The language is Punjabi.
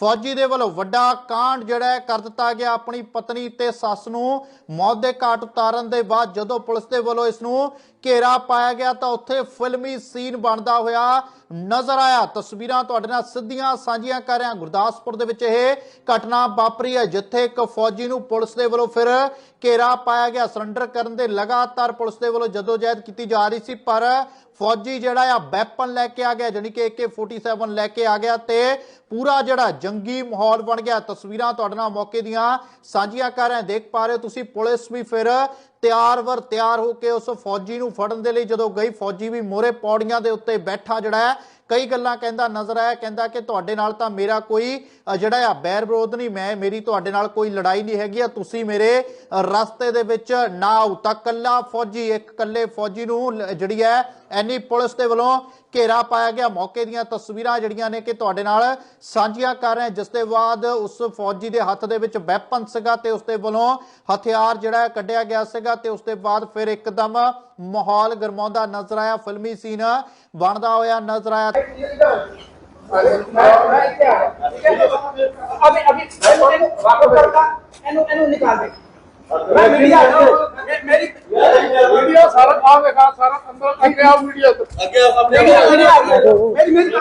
ਫੌਜੀ ਦੇ ਵੱਲੋਂ ਵੱਡਾ ਕਾਂਡ ਜਿਹੜਾ ਕਰ ਦਿੱਤਾ ਗਿਆ ਆਪਣੀ ਪਤਨੀ ਤੇ ਸੱਸ ਨੂੰ। ਮੌਤ ਦੇ ਘਾਟ ਉਤਾਰਨ ਦੇ ਬਾਅਦ ਜਦੋਂ ਪੁਲਿਸ ਦੇ ਵੱਲੋਂ ਇਸ ਨੂੰ ਘੇਰਾ ਪਾਇਆ ਗਿਆ ਤਾਂ ਉੱਥੇ ਫਿਲਮੀ ਸੀਨ ਬਣਦਾ ਹੋਇਆ ਨਜ਼ਰ ਆਇਆ। ਤਸਵੀਰਾਂ ਤੁਹਾਡੇ ਨਾਲ ਸਿੱਧੀਆਂ ਸਾਂਝੀਆਂ ਕਰ ਰਿਹਾ ਗੁਰਦਾਸਪੁਰ ਦੇ ਵਿੱਚ ਇਹ ਘਟਨਾ ਵਾਪਰੀ ਹੈ ਜਿੱਥੇ ਇੱਕ ਫੌਜੀ ਨੂੰ ਪੁਲਿਸ ਦੇ ਵੱਲੋਂ ਫਿਰ ਘੇਰਾ ਪਾਇਆ ਗਿਆ। ਸਰੈਂਡਰ ਕਰਨ ਦੇ ਲਗਾਤਾਰ ਪੁਲਿਸ ਦੇ ਵੱਲੋਂ ਜਦੋਜਹਿਦ ਕੀਤੀ ਜਾ ਰਹੀ ਸੀ, ਪਰ ਫੌਜੀ ਜਿਹੜਾ ਆ ਵੈਪਨ ਲੈ ਕੇ ਆ ਗਿਆ, ਜਾਣੀ ਕਿ AK47 ਲੈ ਕੇ ਆ ਗਿਆ ਤੇ ਪੂਰਾ ਜਿਹੜਾ ਜੰਗੀ ਮਾਹੌਲ ਬਣ ਗਿਆ। ਤਸਵੀਰਾਂ ਤੁਹਾਡੇ ਨਾਲ ਮੌਕੇ ਦੀਆਂ ਸਾਂਝੀਆਂ ਕਰ ਰਹੇ ਦੇਖ ਪਾ ਰਹੇ ਹੋ ਤੁਸੀਂ, ਪੁਲਿਸ ਵੀ ਫਿਰ ਤਿਆਰ ਵਰ ਤਿਆਰ ਹੋ ਕੇ ਉਸ ਫੌਜੀ ਨੂੰ ਫੜਨ ਦੇ ਲਈ ਜਦੋਂ ਗਈ, ਫੌਜੀ ਵੀ ਮੋਰੇ ਪੌੜੀਆਂ ਦੇ ਉੱਤੇ ਬੈਠਾ ਜਿਹੜਾ ਹੈ, ਕਈ ਗੱਲਾਂ ਕਹਿੰਦਾ ਨਜ਼ਰ ਆਇਆ, ਕਹਿੰਦਾ ਕਿ ਤੁਹਾਡੇ ਨਾਲ ਤਾਂ ਮੇਰਾ ਕੋਈ ਜਿਹੜਾ ਆ ਬੈਰ ਵਿਰੋਧ ਨਹੀਂ, ਮੈਂ ਮੇਰੀ ਤੁਹਾਡੇ ਨਾਲ ਕੋਈ ਲੜਾਈ ਨਹੀਂ ਹੈਗੀ, ਆ ਤੁਸੀਂ ਮੇਰੇ ਰਸਤੇ ਦੇ ਵਿੱਚ ਨਾ ਆਓ। ਤਾਂ ਕੱਲਾ ਫੌਜੀ, ਇੱਕ ਕੱਲੇ ਫੌਜੀ ਨੂੰ ਜਿਹੜੀ ਹੈ, ਐਨੀ ਪੁਲਿਸ ਦੇ ਵੱਲੋਂ ਘੇਰਾ ਪਾਇਆ ਗਿਆ। ਮੌਕੇ ਦੀਆਂ ਤਸਵੀਰਾਂ ਜਿਹੜੀਆਂ ਨੇ ਕਿ ਤੁਹਾਡੇ ਨਾਲ ਸਾਂਝੀਆਂ ਕਰ ਰਹੇ ਜਿਸ ਦੇ ਬਾਅਦ ਉਸ ਫੌਜੀ ਦੇ ਹੱਥ ਦੇ ਵਿੱਚ ਵੈਪਨ ਸੀਗਾ ਤੇ ਉਸ ਦੇ ਵੱਲੋਂ ਹਥਿਆਰ ਜਿਹੜਾ ਕੱਢਿਆ ਗਿਆ ਸੀਗਾ। ਜਾਏਗਾ ਤੇ ਉਸ ਤੋਂ ਬਾਅਦ ਫਿਰ ਇੱਕਦਮ ਮਾਹੌਲ ਗਰਮਾਉਂਦਾ ਨਜ਼ਰ ਆਇਆ ਫਿਲਮੀ ਸੀਨ ਬਣਦਾ ਹੋਇਆ ਨਜ਼ਰ ਆਇਆ। ਅਬੇ ਅਬੇ ਇਹਨੂੰ ਵਾਪਸ ਕਰਦਾ ਇਹਨੂੰ ਇਹਨੂੰ ਨਿਕਾਲ ਦੇ। ਮੈਂ ਮੀਡੀਆ ਮੇਰੀ ਮੀਡੀਆ ਸਾਰਾ ਆ ਵੇਖਾ ਸਾਰਾ ਅੰਦਰ ਅੱਗੇ ਆ ਮੀਡੀਆ ਅੱਗੇ ਆ ਸਾਹਮਣੇ ਮੇਰੀ ਮੇਰੀ